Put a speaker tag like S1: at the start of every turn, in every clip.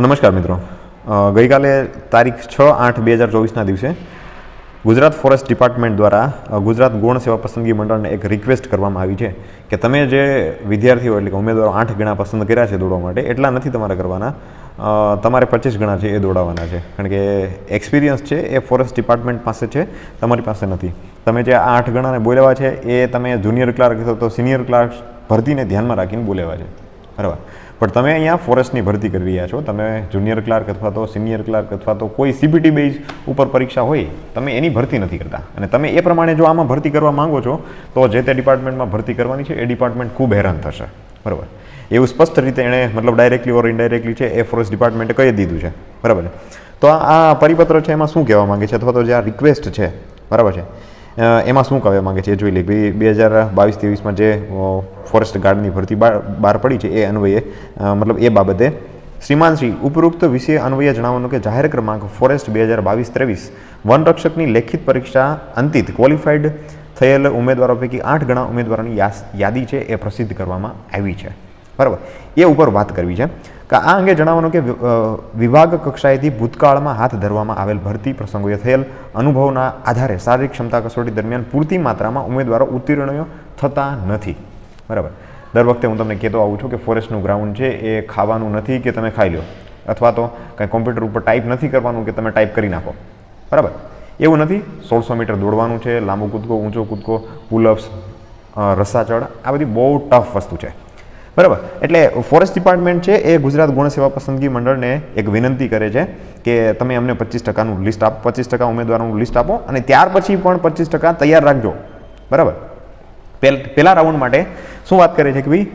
S1: નમસ્કાર મિત્રો. ગઈકાલે તારીખ છ આઠ બે હજાર ચોવીસના દિવસે ગુજરાત ફોરેસ્ટ ડિપાર્ટમેન્ટ દ્વારા ગુજરાત ગૌણ સેવા પસંદગી મંડળને એક રિક્વેસ્ટ કરવામાં આવી છે કે તમે જે વિદ્યાર્થીઓ એટલે કે ઉમેદવારો આઠ ગણા પસંદ કર્યા છે દોડવા માટે, એટલા નથી તમારે કરવાના. તમારે પચીસ ગણા છે એ દોડાવવાના છે. કારણ કે એક્સપિરિયન્સ છે એ ફોરેસ્ટ ડિપાર્ટમેન્ટ પાસે છે, તમારી પાસે નથી. તમે જે આઠ ગણાને બોલાવા છે એ તમે જુનિયર ક્લાર્ક અથવા તો સિનિયર ક્લાર્ક ભરતીને ધ્યાનમાં રાખીને બોલાવ્યા છે. બરાબર. પણ તમે અહીંયા ફોરેસ્ટની ભરતી કરી રહ્યા છો. તમે જુનિયર ક્લાર્ક અથવા તો સિનિયર ક્લાર્ક અથવા તો કોઈ સીબીટી બેઝ ઉપર પરીક્ષા હોય, તમે એની ભરતી નથી કરતા. અને તમે એ પ્રમાણે જો આમાં ભરતી કરવા માંગો છો, તો જે તે ડિપાર્ટમેન્ટમાં ભરતી કરવાની છે, એ ડિપાર્ટમેન્ટ ખૂબ હેરાન થશે. બરાબર. એવું સ્પષ્ટ રીતે એણે મતલબ ડાયરેક્ટલી ઓર ઇનડાયરેક્ટલી છે, એ ફોરેસ્ટ ડિપાર્ટમેન્ટે કહી દીધું છે. બરાબર તો આ પરિપત્ર છે, એમાં શું કહેવા માંગે છે? અથવા તો જે આ રિક્વેસ્ટ છે, બરાબર છે. એમાં શું કહેવા માંગે છે એ જોઈ લઈએ બે હજાર બાવીસ ત્રેવીસમાં જે ફોરેસ્ટ ગાર્ડની ભરતી બહાર પડી છે, એ અન્વયે મતલબ એ બાબતે શ્રીમાન શ્રી ઉપરોક્ત વિશે અન્વયે જણાવવાનું કે જાહેર ક્રમાંક ફોરેસ્ટ બે હજાર બાવીસ ત્રેવીસ વનરક્ષકની લેખિત પરીક્ષા અંતિત ક્વોલિફાઈડ થયેલ ઉમેદવારો પૈકી આઠ ગણા ઉમેદવારોની યાદી છે એ પ્રસિદ્ધ કરવામાં આવી છે. બરાબર. એ ઉપર વાત કરવી છે. આ અંગે જણાવવાનું કે વિભાગ કક્ષાએથી ભૂતકાળમાં હાથ ધરવામાં આવેલ ભરતી પ્રસંગોએ થયેલ અનુભવના આધારે શારીરિક ક્ષમતા કસોટી દરમિયાન પૂરતી માત્રામાં ઉમેદવારો ઉત્તીર્ણ થતા નથી. બરાબર. દર વખતે હું તમને કહેતો આવું છું કે ફોરેસ્ટનું ગ્રાઉન્ડ છે, એ ખાવાનું નથી કે તમે ખાઈ લો અથવા તો કંઈ કોમ્પ્યુટર ઉપર ટાઈપ નથી કરવાનું કે તમે ટાઈપ કરી નાખો. બરાબર. એવું નથી. સોળસો મીટર દોડવાનું છે, લાંબો કૂદકો, ઊંચો કૂદકો, પુલઅપ્સ રસાચળ આ બધી બહુ ટફ વસ્તુ છે. બરાબર. એટલે ફોરેસ્ટ ડિપાર્ટમેન્ટ છે એ ગુજરાત ગુણ સેવા પસંદગી મંડળને એક વિનંતી કરે છે કે તમે અમને પચીસ ટકાનું લિસ્ટ આપો, પચીસ ટકા ઉમેદવારોનું લિસ્ટ આપો અને ત્યાર પછી પણ પચીસ ટકા તૈયાર રાખજો. બરાબર. પહેલા રાઉન્ડ માટે શું વાત કરે છે કે ભાઈ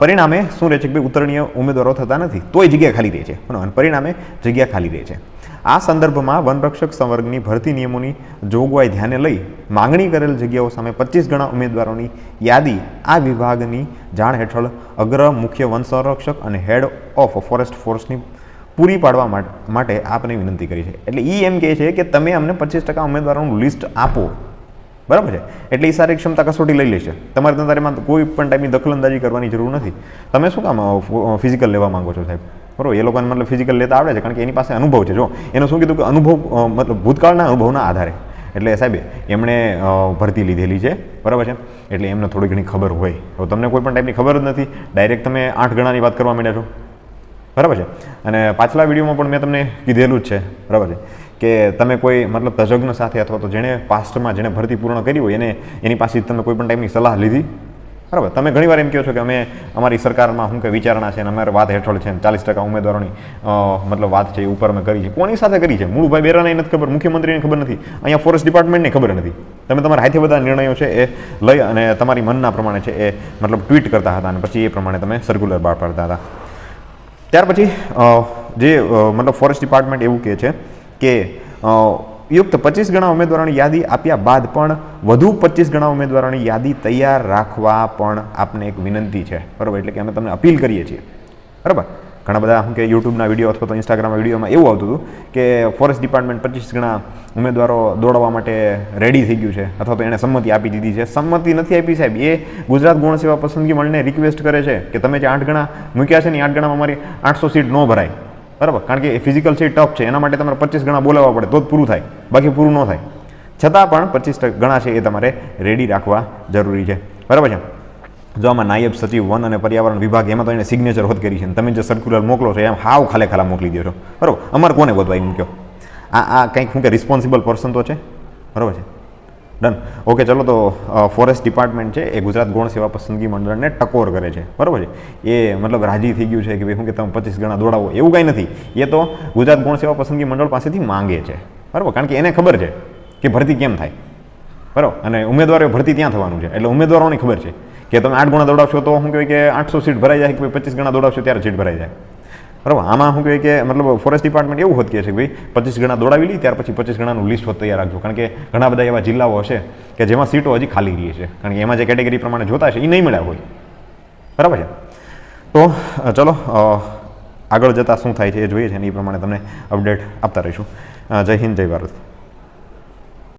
S1: પરિણામે શું રહે છે કે ભાઈ ઉત્તરણીય ઉમેદવારો થતા નથી, તોય જગ્યા ખાલી રહે છે. અને પરિણામે જગ્યા ખાલી રહે છે. આ સંદર્ભમાં વનરક્ષક સંવર્ગની ભરતી નિયમોની જોગવાઈ ધ્યાને લઈ માંગણી કરેલ જગ્યાઓ સામે પચીસ ગણા ઉમેદવારોની યાદી આ વિભાગની જાણ હેઠળ અગ્ર મુખ્ય વન સંરક્ષક અને હેડ ઓફ ફોરેસ્ટ ફોર્સની પૂરી પાડવા માટે આપને વિનંતી કરી છે. એટલે એ એમ કહે છે કે તમે અમને પચીસ ટકા ઉમેદવારોનું લિસ્ટ આપો. બરાબર છે? એટલે એ શારીરિક ક્ષમતા કસોટી લઈ લેશે તમારે તમારેમાં કોઈ પણ ટાઈપની દખલંદાજી કરવાની જરૂર નથી. તમે શું કામ ફિઝિકલ લેવા માંગો છો સાહેબ? બરાબર, એ લોકોને મતલબ ફિઝિકલ લેતા આવડે છે, કારણ કે એની પાસે અનુભવ છે. જો, એનું શું કીધું કે અનુભવ મતલબ ભૂતકાળના અનુભવના આધારે. એટલે સાહેબ, એમણે ભરતી લીધેલી છે. બરાબર છે? એટલે એમને થોડી ઘણી ખબર હોય. હવે તમને કોઈ પણ ટાઈપની ખબર જ નથી. ડાયરેક્ટ તમે આઠ ગણાની વાત કરવા માંડ્યા છો. બરાબર છે? અને પાછલા વિડીયોમાં પણ મેં તમને કીધેલું જ છે. બરાબર છે? કે તમે કોઈ મતલબ તજજ્ઞ સાથે અથવા તો જેણે પાસ્ટમાં જેણે ભરતી પૂર્ણ કરી હોય, એને એની પાસેથી તમે કોઈ પણ ટાઈપની સલાહ લીધી? બરાબર. તમે ઘણીવાર એમ કહો છો કે અમે અમારી સરકારમાં શું કે વિચારણા છે અને અમારે વાત હેઠળ છે ચાલીસ ટકા ઉમેદવારોની મતલબ વાત છે એ ઉપર અમે કરી છે. કોની સાથે કરી છે? મૂળભાઈ બેરાને નથી ખબર, મુખ્યમંત્રીને ખબર નથી. અહીંયા ફોરેસ્ટ ડિપાર્ટમેન્ટને ખબર નથી. તમે તમારા હાથે બધા નિર્ણયો છે એ લઈ અને તમારી મનના પ્રમાણે છે એ મતલબ ટ્વીટ કરતા હતા અને પછી એ પ્રમાણે તમે સર્ક્યુલર બહાર પાડતા હતા. ત્યાર પછી જે મતલબ ફોરેસ્ટ ડિપાર્ટમેન્ટ એવું કહે છે કે યુક્ત પચીસ ગણા ઉમેદવારોની યાદી આપ્યા બાદ પણ વધુ પચીસ ગણા ઉમેદવારોની યાદી તૈયાર રાખવા પણ આપને એક વિનંતી છે. બરાબર? એટલે કે અમે તમને અપીલ કરીએ છીએ. બરાબર? ઘણા બધા શું કે યુટ્યુબના વીડિયો અથવા તો ઇન્સ્ટાગ્રામના વિડીયોમાં એવું આવતું હતું કે ફોરેસ્ટ ડિપાર્ટમેન્ટ પચીસ ગણા ઉમેદવારો દોડવા માટે રેડી થઈ ગયું છે અથવા તો એણે સંમતિ આપી દીધી છે. સંમતિ નથી આપી સાહેબ. એ ગુજરાત ગુણ સેવા પસંદગી મળીને રિક્વેસ્ટ કરે છે કે તમે જે આઠ ગણા મૂક્યા છે ને આઠ ગણામાં અમારી આઠસો સીટ ન ભરાય. બરાબર? કારણ કે એ ફિઝિકલ છે ટફ છે. એના માટે તમારે પચીસ ગણા બોલાવવા પડે, તો જ પૂરું થાય. બાકી પૂરું ન થાય. છતાં પણ પચીસ ગણા છે એ તમારે રેડી રાખવા જરૂરી છે. બરાબર છે? જો આમાં નાયબ સચિવ, વન અને પર્યાવરણ વિભાગ, એમાં તો એને સિગ્નેચર હોત કરી છે. તમે જે સર્ક્યુલર મોકલો છો, એમ હાવ ખાલે ખાલા મોકલી દો છો. બરાબર? અમારે કોને વધવા એમ કહો? આ આ કંઈક શું કે રિસ્પોન્સિબલ પર્સન તો છે? બરાબર છે? ડન ઓકે ચલો તો ફોરેસ્ટ ડિપાર્ટમેન્ટ છે, એ ગુજરાત ગૌણ સેવા પસંદગી મંડળને ટકોર કરે છે. બરાબર છે? એ મતલબ રાજી થઈ ગયું છે કે ભાઈ શું કે તમે પચીસ ગણા દોડાવો, એવું કાંઈ નથી. એ તો ગુજરાત ગૌણ સેવા પસંદગી મંડળ પાસેથી માંગે છે. બરાબર? કારણ કે એને ખબર છે કે ભરતી કેમ થાય. બરાબર? અને ઉમેદવારો ભરતી ત્યાં થવાનું છે. એટલે ઉમેદવારોને ખબર છે કે તમે આઠ ગણા દોડાવશો તો શું કહેવાય કે આઠસો સીટ ભરાઈ જાય કે પચીસ ગણા દોડાવશો ત્યારે સીટ ભરાઈ જાય. બરાબર? આમાં શું કહેવાય કે, મતલબ ફોરેસ્ટ ડિપાર્ટમેન્ટ એવું હોત કહે છે કે ભાઈ, પચીસ ગણા દોડાવી લઈ ત્યાર પછી પચીસ ગણાનું લિસ્ટ હોત તૈયાર રાખજો. કારણ કે ઘણા બધા એવા જિલ્લાઓ હશે કે જેમાં સીટો હજી ખાલી રહી છે. કારણ કે એમાં જે કેટેગરી પ્રમાણે જોતા છે એ નહીં મળ્યા હોય. બરાબર છે? તો ચલો આગળ જતાં શું થાય છે એ જોઈએ છે અને એ પ્રમાણે તમને અપડેટ આપતા રહીશું. જય હિન્દ, જય ભારત.